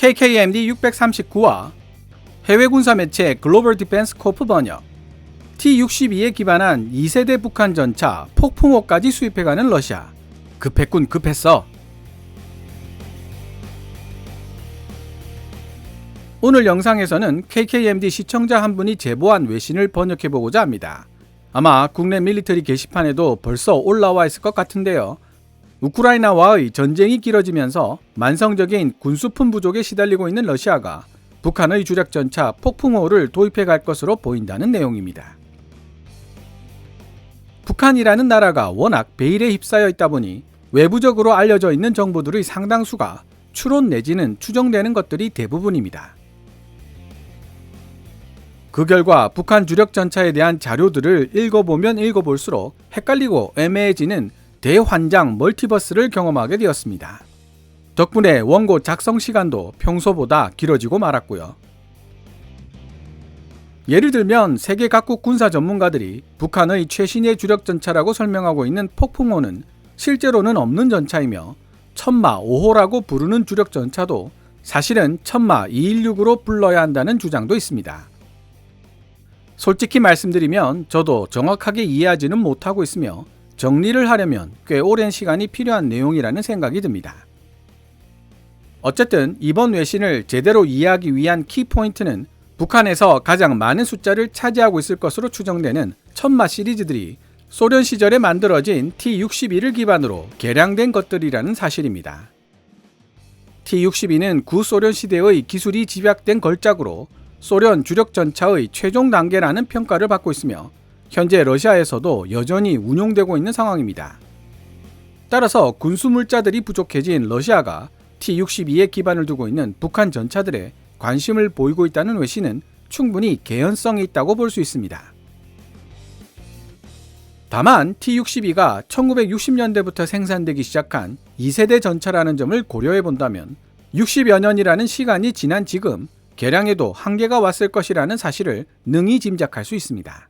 KKMD 639와 해외 군사 매체 글로벌 디펜스 코프 번역 T-62에 기반한 2세대 북한 전차 폭풍호까지 수입해가는 러시아 급했군 급했어 오늘 영상에서는 KKMD 시청자 한 분이 제보한 외신을 번역해보고자 합니다. 아마 국내 밀리터리 게시판에도 벌써 올라와 있을 것 같은데요. 우크라이나와의 전쟁이 길어지면서 만성적인 군수품 부족에 시달리고 있는 러시아가 북한의 주력 전차 폭풍호를 도입해 갈 것으로 보인다는 내용입니다. 북한이라는 나라가 워낙 베일에 휩싸여 있다 보니 외부적으로 알려져 있는 정보들의 상당수가 추론 내지는 추정되는 것들이 대부분입니다. 그 결과 북한 주력 전차에 대한 자료들을 읽어보면 읽어볼수록 헷갈리고 애매해지는 대환장 멀티버스를 경험하게 되었습니다. 덕분에 원고 작성 시간도 평소보다 길어지고 말았고요. 예를 들면 세계 각국 군사 전문가들이 북한의 최신의 주력 전차라고 설명하고 있는 폭풍호는 실제로는 없는 전차이며 천마 5호라고 부르는 주력 전차도 사실은 천마 216으로 불러야 한다는 주장도 있습니다. 솔직히 말씀드리면 저도 정확하게 이해하지는 못하고 있으며 정리를 하려면 꽤 오랜 시간이 필요한 내용이라는 생각이 듭니다. 어쨌든 이번 외신을 제대로 이해하기 위한 키포인트는 북한에서 가장 많은 숫자를 차지하고 있을 것으로 추정되는 천마 시리즈들이 소련 시절에 만들어진 T-62를 기반으로 개량된 것들이라는 사실입니다. T-62는 구소련 시대의 기술이 집약된 걸작으로 소련 주력 전차의 최종 단계라는 평가를 받고 있으며 현재 러시아에서도 여전히 운용되고 있는 상황입니다. 따라서 군수물자들이 부족해진 러시아가 T-62에 기반을 두고 있는 북한 전차들에 관심을 보이고 있다는 외신은 충분히 개연성이 있다고 볼 수 있습니다. 다만 T-62가 1960년대부터 생산되기 시작한 2세대 전차라는 점을 고려해 본다면 60여 년이라는 시간이 지난 지금 개량에도 한계가 왔을 것이라는 사실을 능히 짐작할 수 있습니다.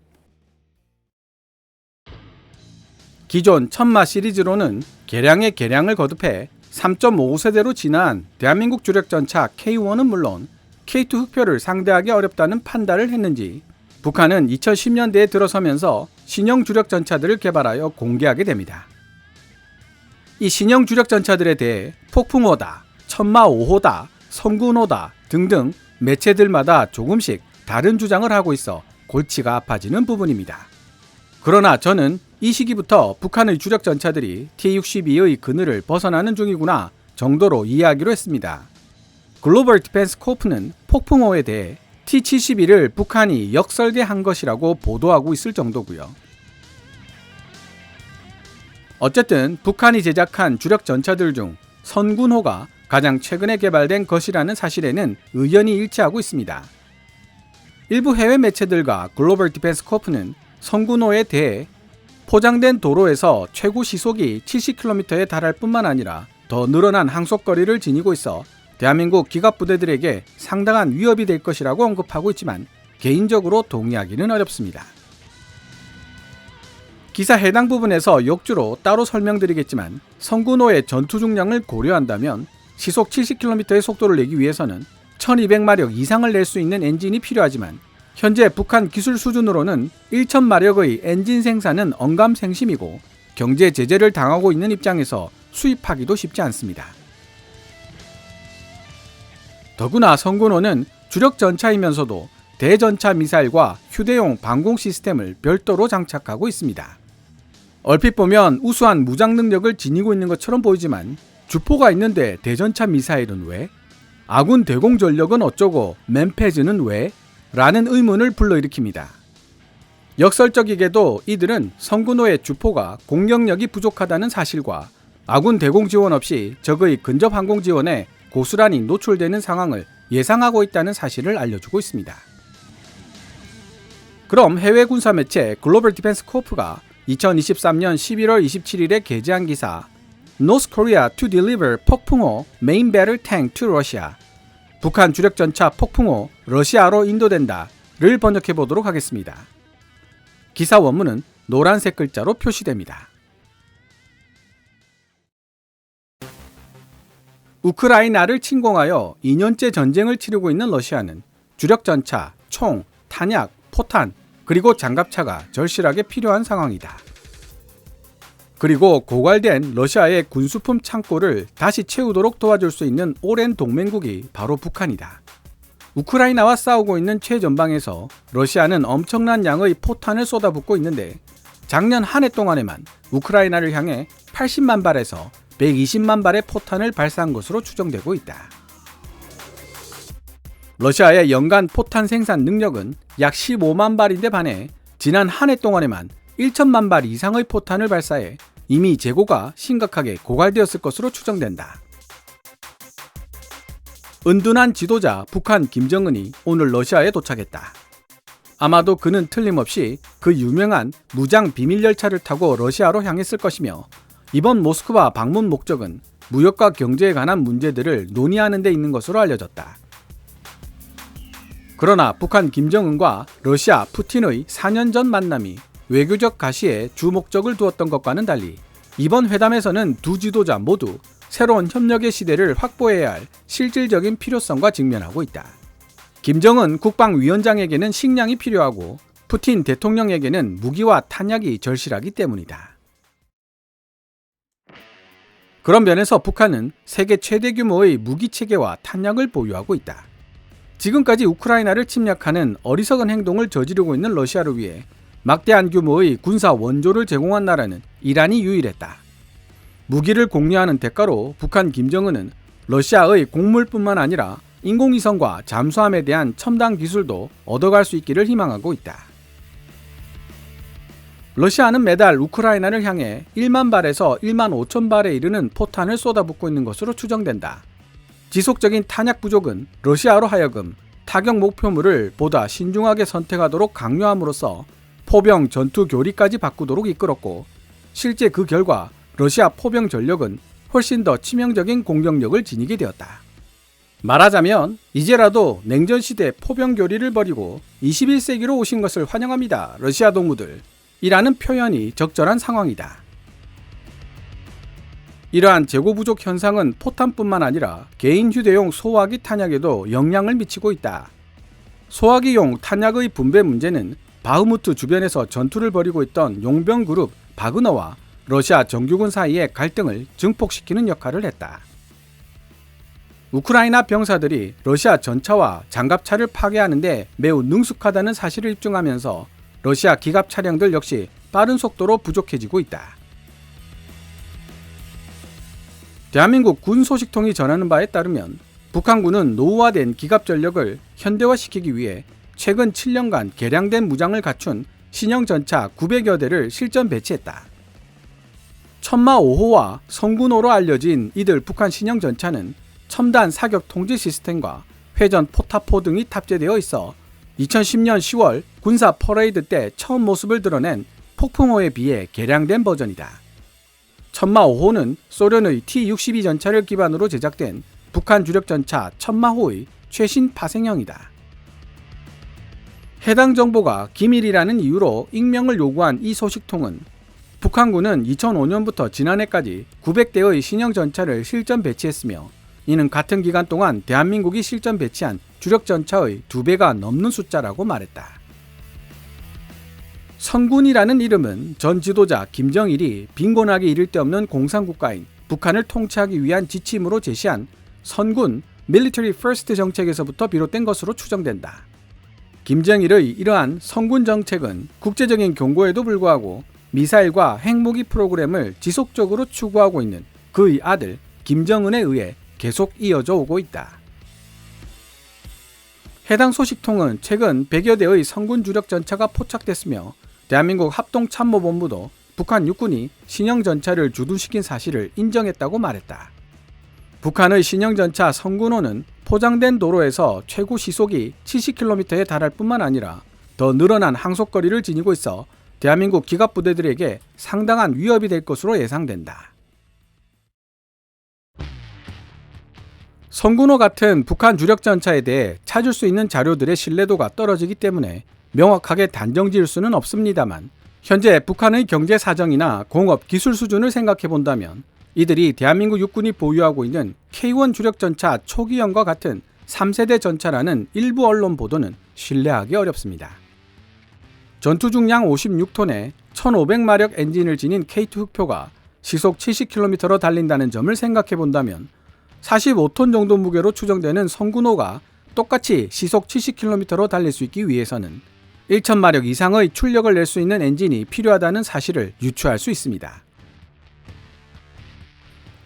기존 천마 시리즈로는 개량의 개량을 거듭해 3.5세대로 진화한 대한민국 주력 전차 K1은 물론 K2 흑표를 상대하기 어렵다는 판단을 했는지 북한은 2010년대에 들어서면서 신형 주력 전차들을 개발하여 공개하게 됩니다. 이 신형 주력 전차들에 대해 폭풍호다, 천마 5호다, 성군호다 등등 매체들마다 조금씩 다른 주장을 하고 있어 골치가 아파지는 부분입니다. 그러나 저는 이 시기부터 북한의 주력 전차들이 T-62의 그늘을 벗어나는 중이구나 정도로 이해하기로 했습니다. 글로벌 디펜스 코프는 폭풍호에 대해 T-72를 북한이 역설계한 것이라고 보도하고 있을 정도고요. 어쨌든 북한이 제작한 주력 전차들 중 선군호가 가장 최근에 개발된 것이라는 사실에는 의견이 일치하고 있습니다. 일부 해외 매체들과 글로벌 디펜스 코프는 성군호에 대해 포장된 도로에서 최고 시속이 70km에 달할 뿐만 아니라 더 늘어난 항속거리를 지니고 있어 대한민국 기갑 부대들에게 상당한 위협이 될 것이라고 언급하고 있지만 개인적으로 동의하기는 어렵습니다. 기사 해당 부분에서 역주로 따로 설명드리겠지만 성군호의 전투 중량을 고려한다면 시속 70km의 속도를 내기 위해서는 1200마력 이상을 낼 수 있는 엔진이 필요하지만 현재 북한 기술 수준으로는 1000마력의 엔진 생산은 언감생심이고 경제 제재를 당하고 있는 입장에서 수입하기도 쉽지 않습니다. 더구나 성군호는 주력 전차이면서도 대전차 미사일과 휴대용 방공 시스템을 별도로 장착하고 있습니다. 얼핏 보면 우수한 무장 능력을 지니고 있는 것처럼 보이지만 주포가 있는데 대전차 미사일은 왜? 아군 대공 전력은 어쩌고 맨페즈는 왜? 라는 의문을 불러일으킵니다. 역설적이게도 이들은 성군호의 주포가 공격력이 부족하다는 사실과 아군 대공 지원 없이 적의 근접 항공 지원에 고스란히 노출되는 상황을 예상하고 있다는 사실을 알려주고 있습니다. 그럼 해외 군사 매체 글로벌 디펜스 코프가 2023년 11월 27일에 게재한 기사 North Korea to deliver 폭풍호 main battle tank to Russia. 북한 주력 전차 폭풍호 러시아로 인도된다를 번역해 보도록 하겠습니다. 기사 원문은 노란색 글자로 표시됩니다. 우크라이나를 침공하여 2년째 전쟁을 치르고 있는 러시아는 주력 전차, 총, 탄약, 포탄, 그리고 장갑차가 절실하게 필요한 상황이다. 그리고 고갈된 러시아의 군수품 창고를 다시 채우도록 도와줄 수 있는 오랜 동맹국이 바로 북한이다. 우크라이나와 싸우고 있는 최전방에서 러시아는 엄청난 양의 포탄을 쏟아붓고 있는데 작년 한 해 동안에만 우크라이나를 향해 80만 발에서 120만 발의 포탄을 발사한 것으로 추정되고 있다. 러시아의 연간 포탄 생산 능력은 약 15만 발인데 반해 지난 한 해 동안에만 1천만 발 이상의 포탄을 발사해 이미 재고가 심각하게 고갈되었을 것으로 추정된다. 은둔한 지도자 북한 김정은이 오늘 러시아에 도착했다. 아마도 그는 틀림없이 그 유명한 무장 비밀 열차를 타고 러시아로 향했을 것이며 이번 모스크바 방문 목적은 무역과 경제에 관한 문제들을 논의하는 데 있는 것으로 알려졌다. 그러나 북한 김정은과 러시아 푸틴의 4년 전 만남이 외교적 가시에 주 목적을 두었던 것과는 달리 이번 회담에서는 두 지도자 모두 새로운 협력의 시대를 확보해야 할 실질적인 필요성과 직면하고 있다. 김정은 국방위원장에게는 식량이 필요하고 푸틴 대통령에게는 무기와 탄약이 절실하기 때문이다. 그런 면에서 북한은 세계 최대 규모의 무기 체계와 탄약을 보유하고 있다. 지금까지 우크라이나를 침략하는 어리석은 행동을 저지르고 있는 러시아를 위해 막대한 규모의 군사 원조를 제공한 나라는 이란이 유일했다. 무기를 공유하는 대가로 북한 김정은은 러시아의 곡물뿐만 아니라 인공위성과 잠수함에 대한 첨단 기술도 얻어갈 수 있기를 희망하고 있다. 러시아는 매달 우크라이나를 향해 1만 발에서 1만 5천 발에 이르는 포탄을 쏟아붓고 있는 것으로 추정된다. 지속적인 탄약 부족은 러시아로 하여금 타격 목표물을 보다 신중하게 선택하도록 강요함으로써 포병 전투 교리까지 바꾸도록 이끌었고 실제 그 결과 러시아 포병 전력은 훨씬 더 치명적인 공격력을 지니게 되었다. 말하자면 이제라도 냉전 시대 포병 교리를 버리고 21세기로 오신 것을 환영합니다. 러시아 동무들. 이라는 표현이 적절한 상황이다. 이러한 재고 부족 현상은 포탄뿐만 아니라 개인 휴대용 소화기 탄약에도 영향을 미치고 있다. 소화기용 탄약의 분배 문제는 바흐무트 주변에서 전투를 벌이고 있던 용병 그룹 바그너와 러시아 정규군 사이의 갈등을 증폭시키는 역할을 했다. 우크라이나 병사들이 러시아 전차와 장갑차를 파괴하는데 매우 능숙하다는 사실을 입증하면서 러시아 기갑 차량들 역시 빠른 속도로 부족해지고 있다. 대한민국 군 소식통이 전하는 바에 따르면 북한군은 노후화된 기갑 전력을 현대화시키기 위해 최근 7년간 개량된 무장을 갖춘 신형 전차 900여 대를 실전 배치했다. 천마 5호와 성군호로 알려진 이들 북한 신형 전차는 첨단 사격 통제 시스템과 회전 포타포 등이 탑재되어 있어 2010년 10월 군사 퍼레이드 때 처음 모습을 드러낸 폭풍호에 비해 개량된 버전이다. 천마 5호는 소련의 T-62 전차를 기반으로 제작된 북한 주력 전차 천마호의 최신 파생형이다. 해당 정보가 기밀이라는 이유로 익명을 요구한 이 소식통은 북한군은 2005년부터 지난해까지 900대의 신형 전차를 실전 배치했으며 이는 같은 기간 동안 대한민국이 실전 배치한 주력 전차의 두 배가 넘는 숫자라고 말했다. 선군이라는 이름은 전 지도자 김정일이 빈곤하게 이를 데 없는 공산국가인 북한을 통치하기 위한 지침으로 제시한 선군 밀리터리 퍼스트 정책에서부터 비롯된 것으로 추정된다. 김정일의 이러한 선군 정책은 국제적인 경고에도 불구하고 미사일과 핵무기 프로그램을 지속적으로 추구하고 있는 그의 아들 김정은에 의해 계속 이어져 오고 있다. 해당 소식통은 최근 100여 대의 성군 주력 전차가 포착됐으며 대한민국 합동참모본부도 북한 육군이 신형 전차를 주둔시킨 사실을 인정했다고 말했다. 북한의 신형 전차 성군호는 포장된 도로에서 최고 시속이 70km에 달할 뿐만 아니라 더 늘어난 항속거리를 지니고 있어 대한민국 기갑 부대들에게 상당한 위협이 될 것으로 예상된다. 성군호 같은 북한 주력 전차에 대해 찾을 수 있는 자료들의 신뢰도가 떨어지기 때문에 명확하게 단정 지을 수는 없습니다만 현재 북한의 경제 사정이나 공업 기술 수준을 생각해 본다면 이들이 대한민국 육군이 보유하고 있는 K1 주력 전차 초기형과 같은 3세대 전차라는 일부 언론 보도는 신뢰하기 어렵습니다. 전투 중량 56톤에 1500마력 엔진을 지닌 K2 흑표가 시속 70km로 달린다는 점을 생각해 본다면 45톤 정도 무게로 추정되는 성군호가 똑같이 시속 70km로 달릴 수 있기 위해서는 1000마력 이상의 출력을 낼 수 있는 엔진이 필요하다는 사실을 유추할 수 있습니다.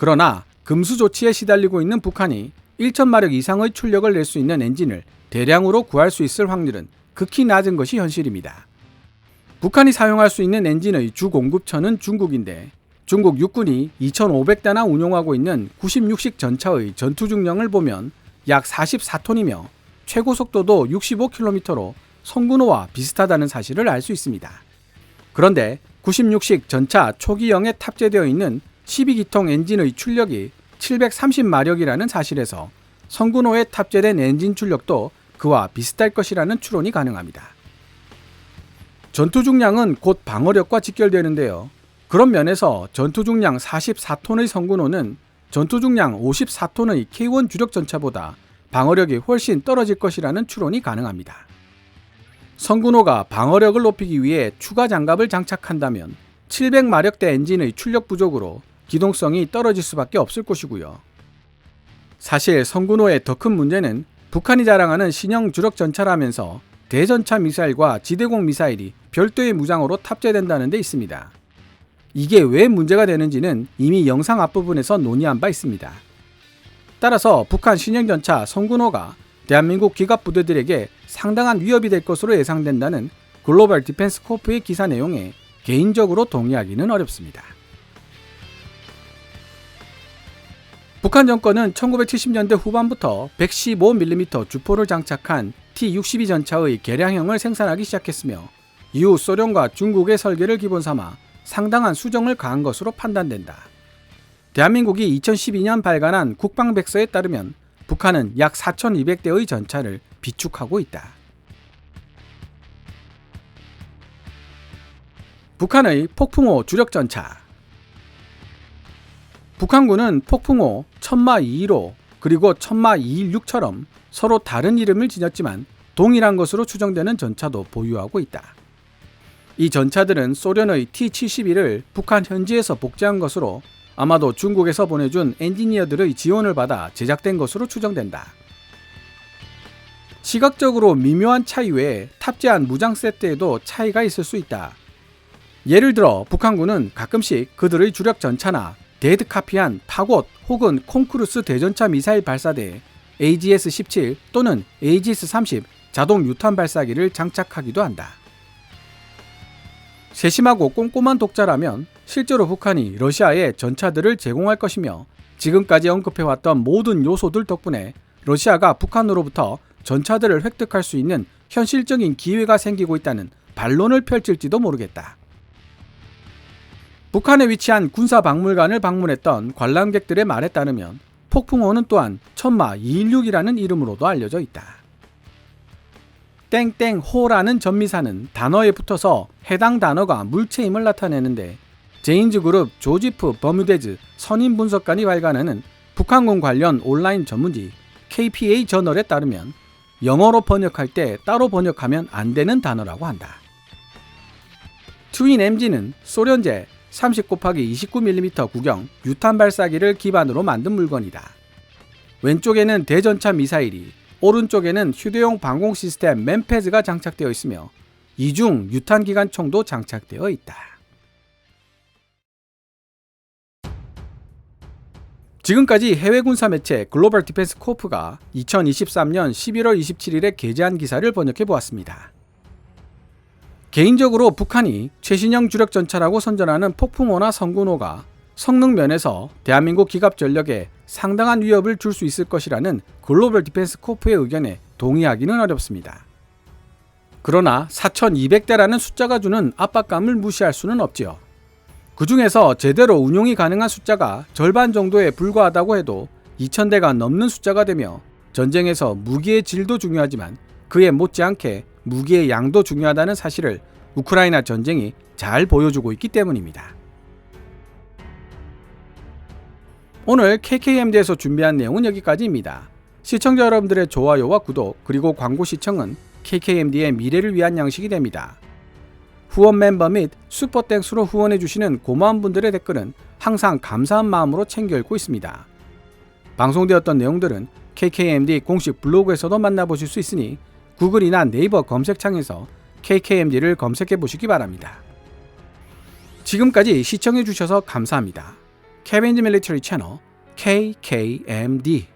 그러나 금수 조치에 시달리고 있는 북한이 1000마력 이상의 출력을 낼 수 있는 엔진을 대량으로 구할 수 있을 확률은 극히 낮은 것이 현실입니다. 북한이 사용할 수 있는 엔진의 주 공급처는 중국인데 중국 육군이 2,500대나 운용하고 있는 96식 전차의 전투 중량을 보면 약 44톤이며 최고 속도도 65km로 성군호와 비슷하다는 사실을 알 수 있습니다. 그런데 96식 전차 초기형에 탑재되어 있는 12기통 엔진의 출력이 730마력이라는 사실에서 성군호에 탑재된 엔진 출력도 그와 비슷할 것이라는 추론이 가능합니다. 전투 중량은 곧 방어력과 직결되는데요. 그런 면에서 전투 중량 44톤의 성군호는 전투 중량 54톤의 K1 주력 전차보다 방어력이 훨씬 떨어질 것이라는 추론이 가능합니다. 성군호가 방어력을 높이기 위해 추가 장갑을 장착한다면 700마력대 엔진의 출력 부족으로 기동성이 떨어질 수밖에 없을 것이고요. 사실 성군호의 더 큰 문제는 북한이 자랑하는 신형 주력 전차라면서 대전차 미사일과 지대공 미사일이 별도의 무장으로 탑재된다는 데 있습니다. 이게 왜 문제가 되는지는 이미 영상 앞부분에서 논의한 바 있습니다. 따라서 북한 신형 전차 성군호가 대한민국 기갑 부대들에게 상당한 위협이 될 것으로 예상된다는 글로벌 디펜스 코프의 기사 내용에 개인적으로 동의하기는 어렵습니다. 북한 정권은 1970년대 후반부터 115mm 주포를 장착한 T-62 전차의 개량형을 생산하기 시작했으며 이후 소련과 중국의 설계를 기본 삼아 상당한 수정을 가한 것으로 판단된다. 대한민국이 2012년 발간한 국방백서에 따르면 북한은 약 4,200대의 전차를 비축하고 있다. 북한의 폭풍호 주력 전차 북한군은 폭풍호 천마 215 그리고 천마 216처럼 서로 다른 이름을 지녔지만 동일한 것으로 추정되는 전차도 보유하고 있다. 이 전차들은 소련의 T-71을 북한 현지에서 복제한 것으로 아마도 중국에서 보내준 엔지니어들의 지원을 받아 제작된 것으로 추정된다. 시각적으로 미묘한 차이 외에 탑재한 무장 세트에도 차이가 있을 수 있다. 예를 들어 북한군은 가끔씩 그들의 주력 전차나 데드카피한 파곳 혹은 콩크루스 대전차 미사일 발사대에 AGS-17 또는 AGS-30 자동 유탄 발사기를 장착하기도 한다. 세심하고 꼼꼼한 독자라면 실제로 북한이 러시아에 전차들을 제공할 것이며 지금까지 언급해왔던 모든 요소들 덕분에 러시아가 북한으로부터 전차들을 획득할 수 있는 현실적인 기회가 생기고 있다는 반론을 펼칠지도 모르겠다. 북한에 위치한 군사 박물관을 방문했던 관람객들의 말에 따르면 폭풍호는 또한 천마 216이라는 이름으로도 알려져 있다. 땡땡호라는 전미사는 단어에 붙어서 해당 단어가 물체임을 나타내는데 제인즈 그룹 조지프 버뮤데즈 선임 분석관이 발간하는 북한군 관련 온라인 전문지 KPA 저널에 따르면 영어로 번역할 때 따로 번역하면 안 되는 단어라고 한다. 트윈 MG는 소련제 30 곱하기 29mm 구경 유탄 발사기를 기반으로 만든 물건이다. 왼쪽에는 대전차 미사일이, 오른쪽에는 휴대용 방공 시스템 맨페즈가 장착되어 있으며 이중 유탄 기관총도 장착되어 있다. 지금까지 해외 군사 매체 글로벌 디펜스 코프가 2023년 11월 27일에 게재한 기사를 번역해 보았습니다. 개인적으로 북한이 최신형 주력 전차라고 선전하는 폭풍호나 성군호가 성능 면에서 대한민국 기갑 전력에 상당한 위협을 줄 수 있을 것이라는 글로벌 디펜스 코프의 의견에 동의하기는 어렵습니다. 그러나 4,200대라는 숫자가 주는 압박감을 무시할 수는 없지요. 그 중에서 제대로 운용이 가능한 숫자가 절반 정도에 불과하다고 해도 2,000대가 넘는 숫자가 되며 전쟁에서 무기의 질도 중요하지만 그에 못지않게 무기의 양도 중요하다는 사실을 우크라이나 전쟁이 잘 보여주고 있기 때문입니다. 오늘 KKMD에서 준비한 내용은 여기까지입니다. 시청자 여러분들의 좋아요와 구독 그리고 광고 시청은 KKMD의 미래를 위한 양식이 됩니다. 후원 멤버 및 슈퍼땡스로 후원해 주시는 고마운 분들의 댓글은 항상 감사한 마음으로 챙겨 읽고 있습니다. 방송되었던 내용들은 KKMD 공식 블로그에서도 만나보실 수 있으니 구글이나 네이버 검색창에서 KKMD를 검색해 보시기 바랍니다. 지금까지 시청해 주셔서 감사합니다. 캐빈즈 밀리터리 채널 KKMD